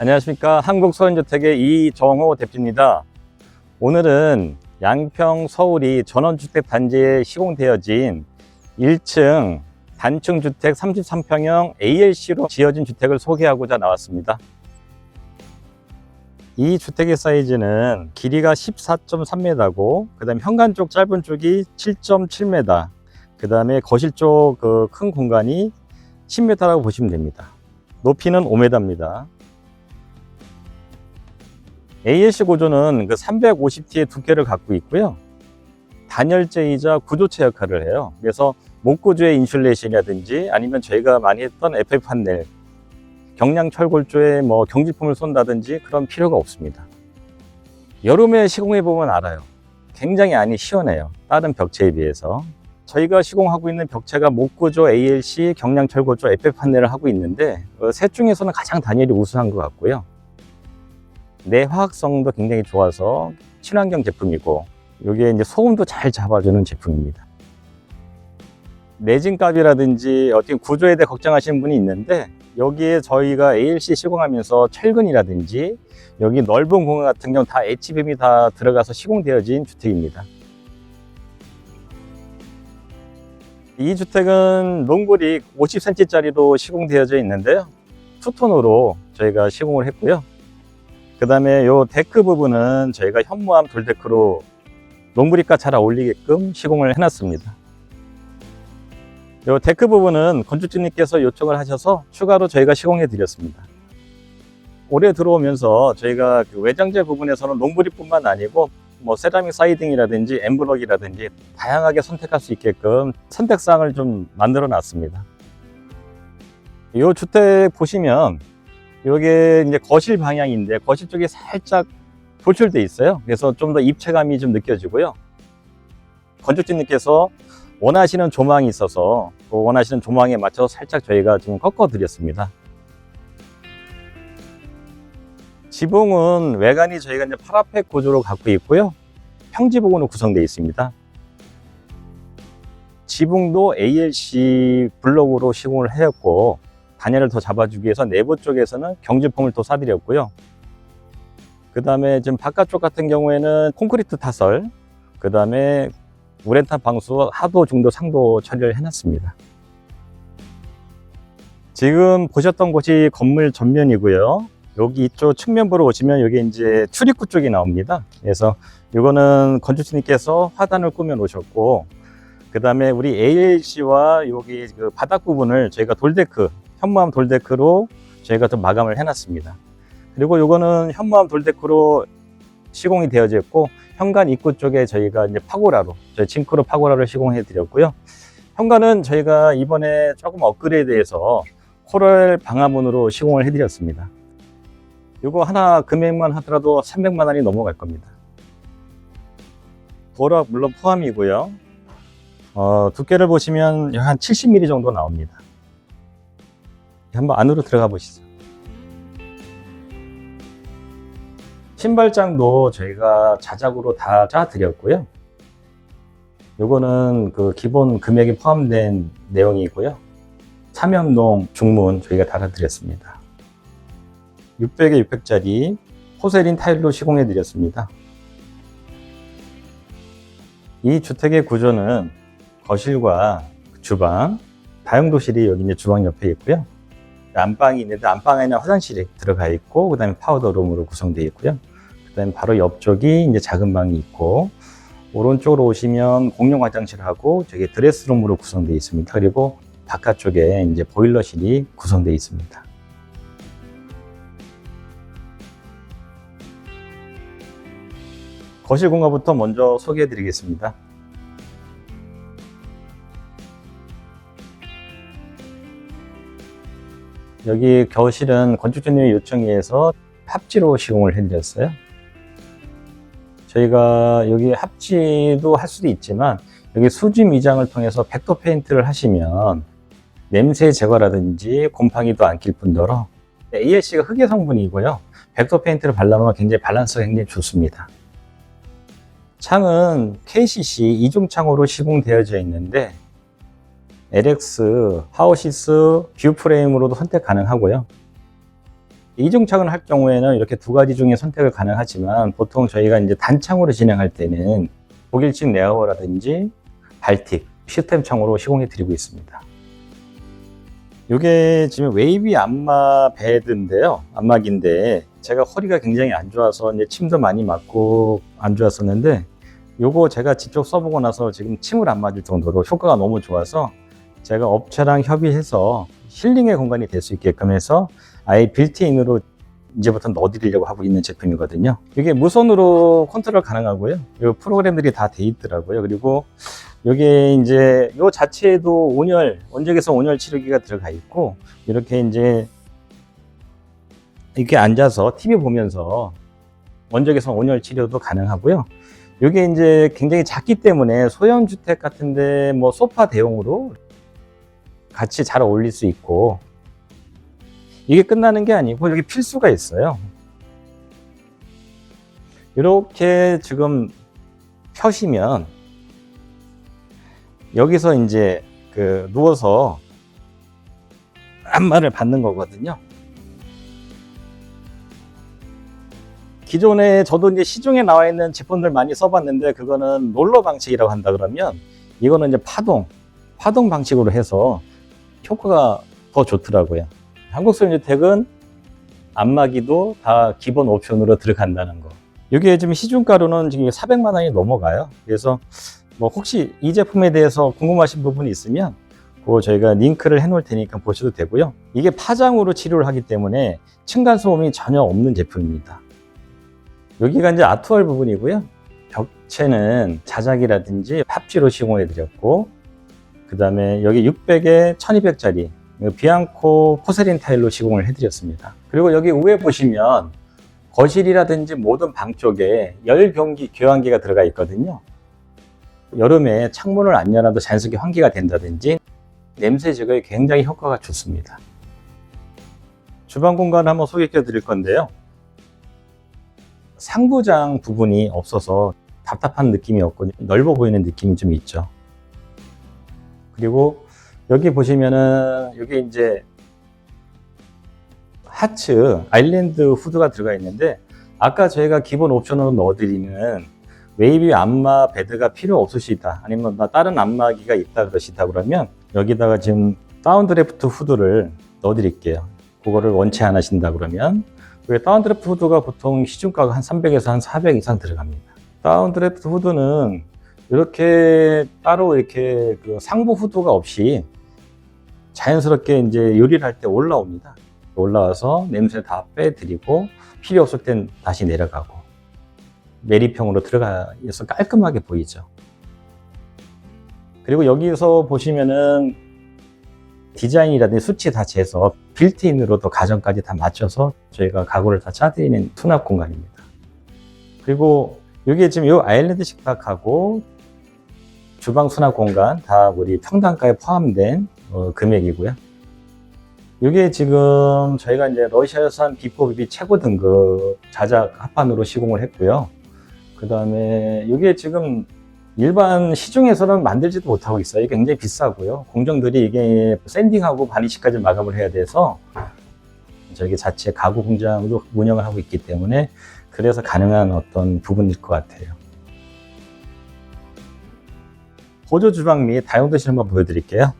안녕하십니까. 한국서원주택의 이정호 대표입니다. 오늘은 양평 서울이 전원주택 단지에 시공되어진 1층 단층 주택 33평형 ALC로 지어진 주택을 소개하고자 나왔습니다. 이 주택의 사이즈는 길이가 14.3m고, 그 다음에 현관 쪽 짧은 쪽이 7.7m, 그 다음에 거실 쪽 그 큰 공간이 10m라고 보시면 됩니다. 높이는 5m입니다. ALC 구조는 그 350T의 두께를 갖고 있고요. 단열재이자 구조체 역할을 해요. 그래서 목구조의 인슐레이션이라든지 아니면 저희가 많이 했던 FF 판넬, 경량 철골조에 뭐 경지품을 쏜다든지 그런 필요가 없습니다. 여름에 시공해 보면 알아요. 굉장히 안이 시원해요. 다른 벽체에 비해서. 저희가 시공하고 있는 벽체가 목구조, ALC, 경량 철골조, FF 판넬을 하고 있는데 어, 셋 중에서는 가장 단열이 우수한 것 같고요. 내 화학성도 굉장히 좋아서 친환경 제품이고 이게 이제 소음도 잘 잡아주는 제품입니다. 내진값이라든지 어떻게 구조에 대해 걱정하시는 분이 있는데 여기에 저희가 ALC 시공하면서 철근이라든지 여기 넓은 공간 같은 경우 다 H빔이 다 들어가서 시공되어진 주택입니다. 이 주택은 농굴이 50cm짜리로 시공되어져 있는데요. 투톤으로 저희가 시공을 했고요. 그 다음에 요 데크 부분은 저희가 현무암 돌데크로 농부리가 잘 어울리게끔 시공을 해놨습니다. 요 데크 부분은 건축주님께서 요청을 하셔서 추가로 저희가 시공해 드렸습니다. 올해 들어오면서 저희가 그 외장재 부분에서는 농부리뿐만 아니고 뭐 세라믹 사이딩이라든지 엠블럭이라든지 다양하게 선택할 수 있게끔 선택사항을 좀 만들어 놨습니다. 이 주택 보시면 이게 이제 거실 방향인데 거실 쪽이 살짝 돌출돼 있어요. 그래서 좀 더 입체감이 좀 느껴지고요. 건축주님께서 원하시는 조망이 있어서 그 원하시는 조망에 맞춰서 살짝 저희가 좀 꺾어 드렸습니다. 지붕은 외관이 저희가 이제 파라펫 구조로 갖고 있고요. 평지부근으로 구성되어 있습니다. 지붕도 ALC 블록으로 시공을 하였고 단열을 더 잡아주기 위해서 내부 쪽에서는 경주품을 또 쏴드렸고요. 그 다음에 지금 바깥쪽 같은 경우에는 콘크리트 타설, 그 다음에 우렌탄 방수 하도 중도 상도 처리를 해놨습니다. 지금 보셨던 곳이 건물 전면이고요. 여기 이쪽 측면부로 오시면 여기 이제 출입구 쪽이 나옵니다. 그래서 이거는 건축주님께서 화단을 꾸며 놓으셨고, 그 다음에 우리 ALC와 여기 그 바닥 부분을 저희가 돌데크, 현무암 돌데크로 저희가 좀 마감을 해놨습니다. 그리고 이거는 현무암 돌데크로 시공이 되어져 있고, 현관 입구 쪽에 저희가 이제 파고라로, 저희 징크로 파고라를 시공해 드렸고요. 현관은 저희가 이번에 조금 업그레이드해서 코랄 방화문으로 시공을 해 드렸습니다. 이거 하나 금액만 하더라도 300만 원이 넘어갈 겁니다. 도락 물론 포함이고요. 어, 두께를 보시면 한 70mm 정도 나옵니다. 한번 안으로 들어가 보시죠. 신발장도 저희가 자작으로 다 짜드렸고요. 요거는 그 기본 금액이 포함된 내용이고요. 삼연동 중문 저희가 달아드렸습니다. 600에 600짜리 포세린 타일로 시공해 드렸습니다. 이 주택의 구조는 거실과 주방, 다용도실이 여기 주방 옆에 있고요. 안방이 있는데 안방에는 화장실이 들어가 있고 그다음에 파우더룸으로 구성되어 있고요. 그다음에 바로 옆쪽이 이제 작은 방이 있고 오른쪽으로 오시면 공용 화장실하고 저기 드레스룸으로 구성되어 있습니다. 그리고 바깥쪽에 이제 보일러실이 구성되어 있습니다. 거실 공간부터 먼저 소개해 드리겠습니다. 여기 거실은 건축주님의 요청에 의해서 합지로 시공을 해드렸어요. 저희가 여기 합지도 할 수도 있지만 여기 수지 미장을 통해서 벡터 페인트를 하시면 냄새 제거라든지 곰팡이도 안 낄 뿐더러 ALC가 흑의 성분이고요. 벡터 페인트를 발라놓으면 굉장히 밸런스가 굉장히 좋습니다. 창은 KCC 이중 창으로 시공되어져 있는데 LX, 하우시스, 뷰 프레임으로도 선택 가능하고요. 이중창을 할 경우에는 이렇게 두 가지 중에 선택을 가능하지만 보통 저희가 이제 단창으로 진행할 때는 독일식 네어라든지 발틱 시스템 창으로 시공해 드리고 있습니다. 이게 지금 웨이비 안마 베드인데요. 안마기인데 제가 허리가 굉장히 안 좋아서 이제 침도 많이 맞고 안 좋았었는데 요거 제가 직접 써보고 나서 지금 침을 안 맞을 정도로 효과가 너무 좋아서 제가 업체랑 협의해서 힐링의 공간이 될 수 있게끔 해서 아예 빌트인으로 이제부터 넣어드리려고 하고 있는 제품이거든요. 이게 무선으로 컨트롤 가능하고요. 이 프로그램들이 다 돼 있더라고요. 그리고 여기에 이제 요 자체에도 온열, 원적에서 온열 치료기가 들어가 있고 이렇게 이제 이렇게 앉아서 TV 보면서 원적에서 온열 치료도 가능하고요. 이게 이제 굉장히 작기 때문에 소형 주택 같은데 뭐 소파 대용으로 같이 잘 어울릴 수 있고 이게 끝나는 게 아니고 여기 필수가 있어요. 이렇게 지금 펴시면 여기서 이제 그 누워서 안마를 받는 거거든요. 기존에 저도 이제 시중에 나와 있는 제품들 많이 써봤는데 그거는 롤러 방식이라고 한다 그러면 이거는 이제 파동, 파동 방식으로 해서 효과가 더 좋더라고요. 한국 소형주택은 안마기도 다 기본 옵션으로 들어간다는 거. 이게 지금 시중가로는 지금 400만 원이 넘어가요. 그래서 뭐 혹시 이 제품에 대해서 궁금하신 부분이 있으면 그거 저희가 링크를 해놓을 테니까 보셔도 되고요. 이게 파장으로 치료를 하기 때문에 층간 소음이 전혀 없는 제품입니다. 여기가 이제 아트월 부분이고요. 벽체는 자작이라든지 팝지로 시공해 드렸고, 그 다음에 여기 600에 1200짜리 비앙코 포세린 타일로 시공을 해드렸습니다. 그리고 여기 위에 보시면 거실이라든지 모든 방 쪽에 열 변기 교환기가 들어가 있거든요. 여름에 창문을 안 열어도 자연스럽게 환기가 된다든지 냄새 제거에 굉장히 효과가 좋습니다. 주방 공간을 한번 소개해 드릴 건데요. 상부장 부분이 없어서 답답한 느낌이 없고 넓어 보이는 느낌이 좀 있죠. 그리고 여기 보시면은 여기 이제 하츠 아일랜드 후드가 들어가 있는데 아까 저희가 기본 옵션으로 넣어드리는 웨이비 안마 베드가 필요 없으시다. 아니면 나 다른 안마기가 있다 그러시다 그러면 여기다가 지금 다운드래프트 후드를 넣어드릴게요. 그거를 원치 않으신다 그러면 그 다운드래프트 후드가 보통 시중가가 한 300에서 한 400 이상 들어갑니다. 다운드래프트 후드는 이렇게 따로 이렇게 그 상부 후드가 없이 자연스럽게 이제 요리를 할 때 올라옵니다 올라와서 냄새 다 빼드리고 필요 없을 땐 다시 내려가고 매립형으로 들어가서 깔끔하게 보이죠. 그리고 여기서 보시면은 디자인이라든지 수치 다 재서 빌트인으로도 가정까지 다 맞춰서 저희가 가구를 다 짜드리는 수납 공간입니다. 그리고 여기 지금 이 아일랜드 식탁하고 주방 수납 공간 다 우리 평당가에 포함된 어, 금액이고요. 이게 지금 저희가 이제 러시아산 비포비비 최고 등급 자작 합판으로 시공을 했고요. 그 다음에 이게 지금 일반 시중에서는 만들지도 못하고 있어요. 이게 굉장히 비싸고요. 공정들이 이게 샌딩하고 바니시까지 마감을 해야 돼서 저희 자체 가구 공장도 운영을 하고 있기 때문에 그래서 가능한 어떤 부분일 것 같아요. 보조 주방 및 다용도실 한번 보여드릴게요.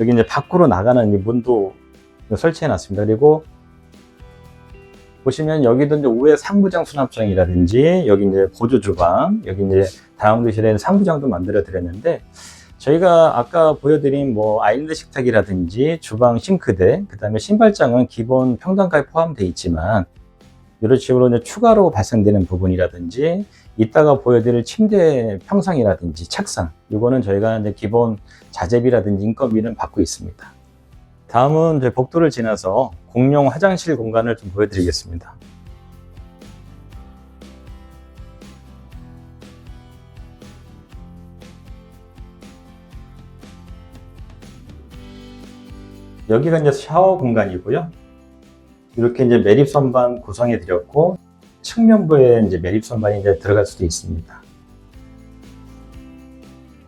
여기 이제 밖으로 나가는 이 문도 설치해 놨습니다. 그리고 보시면 여기도 이제 우회 상부장 수납장이라든지 여기 이제 보조 주방, 여기 이제 다용도실에는 상부장도 만들어 드렸는데 저희가 아까 보여드린 뭐 아일랜드 식탁이라든지 주방 싱크대, 그 다음에 신발장은 기본 평당가에 포함되어 있지만 이런 식으로 이제 추가로 발생되는 부분이라든지 이따가 보여드릴 침대 평상이라든지 책상 이거는 저희가 이제 기본 자재비라든지 인건비는 받고 있습니다. 다음은 이제 복도를 지나서 공용 화장실 공간을 좀 보여드리겠습니다. 여기가 이제 샤워 공간이고요. 이렇게 이제 매립 선반 구성해 드렸고 측면부에 이제 매립 선반이 이제 들어갈 수도 있습니다.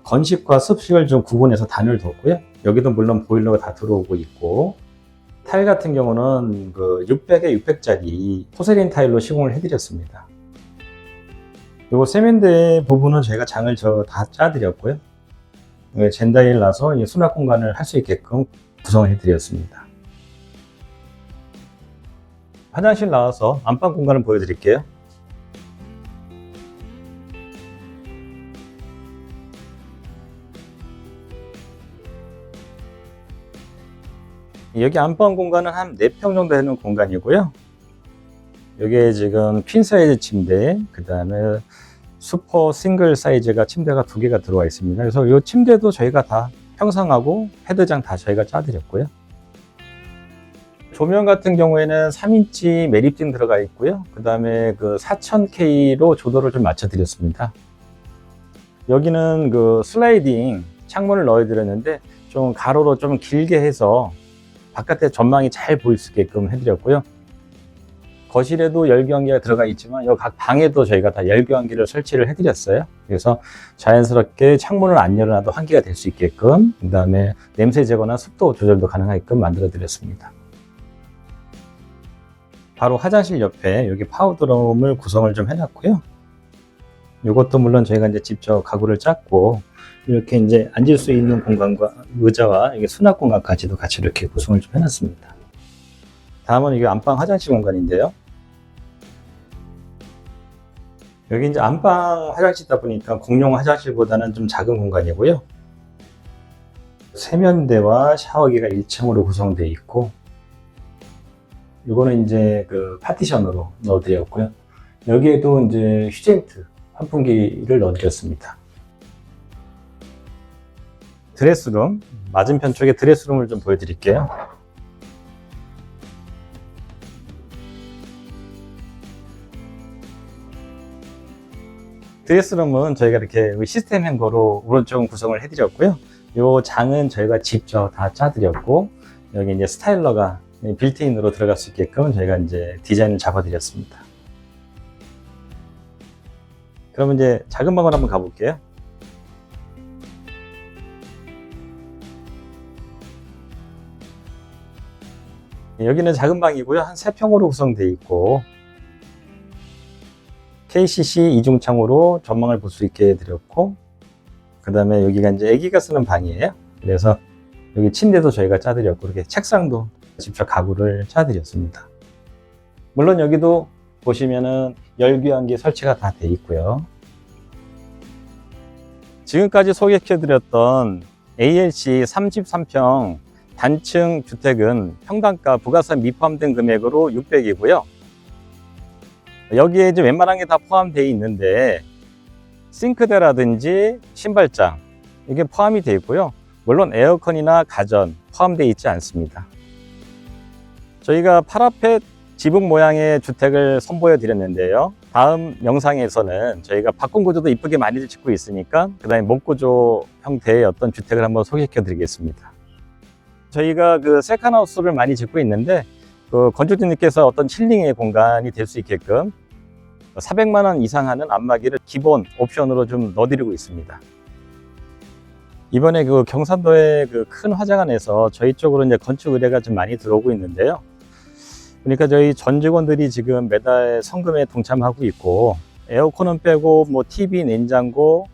건식과 습식을 좀 구분해서 단을 뒀고요. 여기도 물론 보일러가 다 들어오고 있고 타일 같은 경우는 그 600에 600짜리 포세린 타일로 시공을 해드렸습니다. 요거 세면대 부분은 저희가 장을 저 다 짜드렸고요. 여기 젠다일 나서 이 수납 공간을 할 수 있게끔 구성을 해드렸습니다. 화장실 나와서 안방 공간을 보여드릴게요. 여기 안방 공간은 한 4평 정도 되는 공간이고요. 여기에 지금 퀸 사이즈 침대, 그 다음에 슈퍼 싱글 사이즈가 침대가 두 개가 들어와 있습니다. 그래서 이 침대도 저희가 다 형상하고 헤드장 다 저희가 짜드렸고요. 조명 같은 경우에는 3인치 매립진 들어가 있고요. 그 다음에 그 4000K로 조도를 좀 맞춰드렸습니다. 여기는 그 슬라이딩 창문을 넣어드렸는데 좀 가로로 좀 길게 해서 바깥에 전망이 잘 보일 수 있게끔 해드렸고요. 거실에도 열교환기가 들어가 있지만 이각 방에도 저희가 다 열교환기를 설치를 해드렸어요. 그래서 자연스럽게 창문을 안 열어놔도 환기가 될 수 있게끔 그 다음에 냄새 제거나 습도 조절도 가능하게끔 만들어 드렸습니다. 바로 화장실 옆에 여기 파우더룸을 구성을 좀 해놨고요. 이것도 물론 저희가 이제 직접 가구를 짰고 이렇게 이제 앉을 수 있는 공간과 의자와 이게 수납 공간까지도 같이 이렇게 구성을 좀 해놨습니다. 다음은 이게 안방 화장실 공간인데요. 여기 이제 안방 화장실이다 보니까 공용 화장실보다는 좀 작은 공간이고요. 세면대와 샤워기가 1층으로 구성되어 있고, 이거는 이제 그 파티션으로 넣어드렸고요. 여기에도 이제 휴젠트 환풍기를 넣어드렸습니다. 드레스룸, 맞은편 쪽에 드레스룸을 좀 보여드릴게요. 드레스룸은 저희가 이렇게 시스템 행거로 오른쪽 구성을 해드렸고요. 이 장은 저희가 직접 다 짜드렸고, 여기 이제 스타일러가 빌트인으로 들어갈 수 있게끔 저희가 이제 디자인을 잡아드렸습니다. 그러면 이제 작은 방으로 한번 가볼게요. 여기는 작은 방이고요. 한 3평으로 구성되어 있고, KCC 이중창으로 전망을 볼 수 있게 해드렸고, 그 다음에 여기가 이제 아기가 쓰는 방이에요. 그래서 여기 침대도 저희가 짜드렸고, 이렇게 책상도 직접 가구를 짜드렸습니다. 물론 여기도 보시면은 열교환기 설치가 다 돼 있고요. 지금까지 소개해드렸던 ALC 33평 단층 주택은 평당가 부가세 미포함된 금액으로 600이고요. 여기에 이제 웬만한 게 다 포함되어 있는데 싱크대라든지 신발장 이게 포함이 되어 있고요. 물론 에어컨이나 가전 포함되어 있지 않습니다. 저희가 파라펫 지붕 모양의 주택을 선보여 드렸는데요. 다음 영상에서는 저희가 박공 구조도 이쁘게 많이들 짓고 있으니까 그 다음에 목구조 형태의 어떤 주택을 한번 소개해 드리겠습니다. 저희가 그 세컨하우스를 많이 짓고 있는데 그 건축주님께서 어떤 힐링의 공간이 될 수 있게끔 400만 원 이상 하는 안마기를 기본 옵션으로 좀 넣어드리고 있습니다. 이번에 그 경산도의 그 큰 화장안에서 저희 쪽으로 이제 건축 의뢰가 좀 많이 들어오고 있는데요. 그러니까 저희 전 직원들이 지금 매달 성금에 동참하고 있고 에어컨은 빼고 뭐 TV, 냉장고,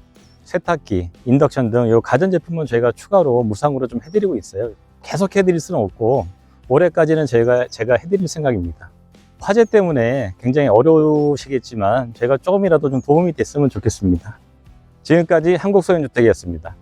세탁기, 인덕션 등 요 가전 제품은 저희가 추가로 무상으로 좀 해드리고 있어요. 계속 해드릴 수는 없고 올해까지는 저희가 제가 해드릴 생각입니다. 화재 때문에 굉장히 어려우시겠지만 제가 조금이라도 좀 도움이 됐으면 좋겠습니다. 지금까지 한국소년주택이었습니다.